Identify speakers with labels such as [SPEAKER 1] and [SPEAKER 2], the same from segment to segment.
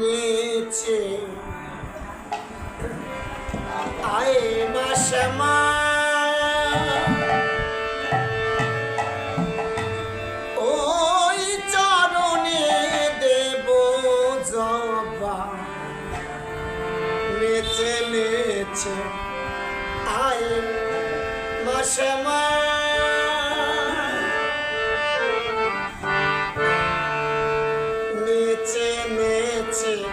[SPEAKER 1] নিচে আয় না শ্যামা। ওই চরণে দেব জবা। নেচে নেচে। আয় না শ্যামা। নেচে নেচে। see,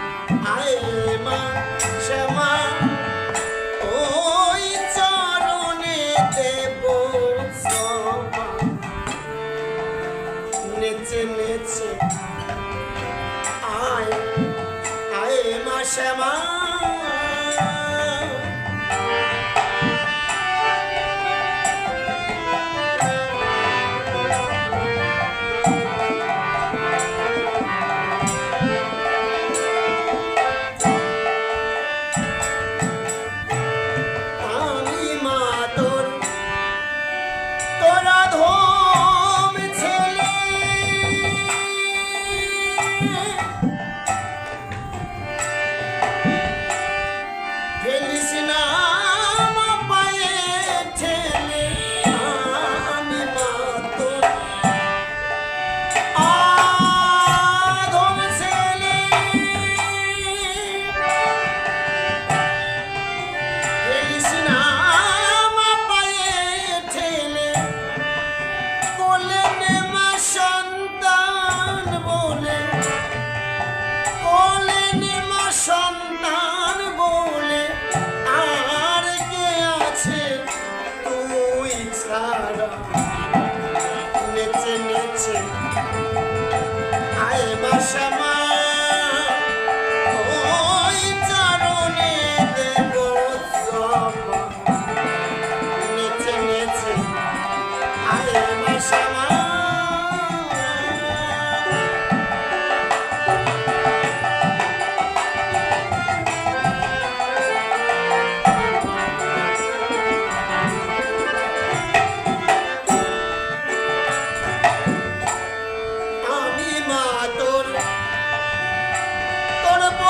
[SPEAKER 1] Krishna মাসাম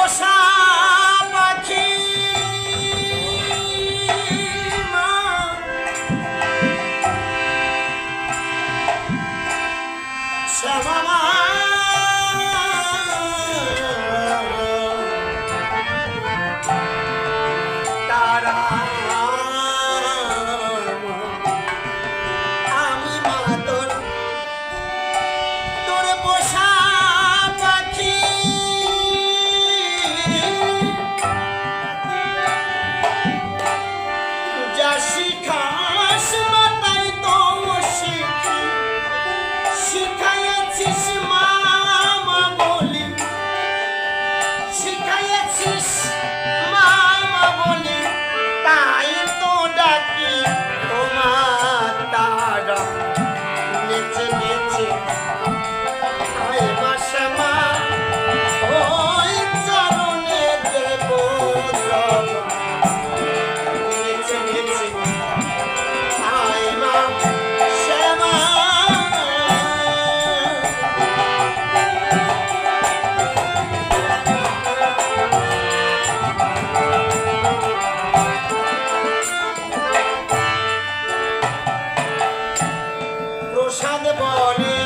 [SPEAKER 1] cosa সাত বনে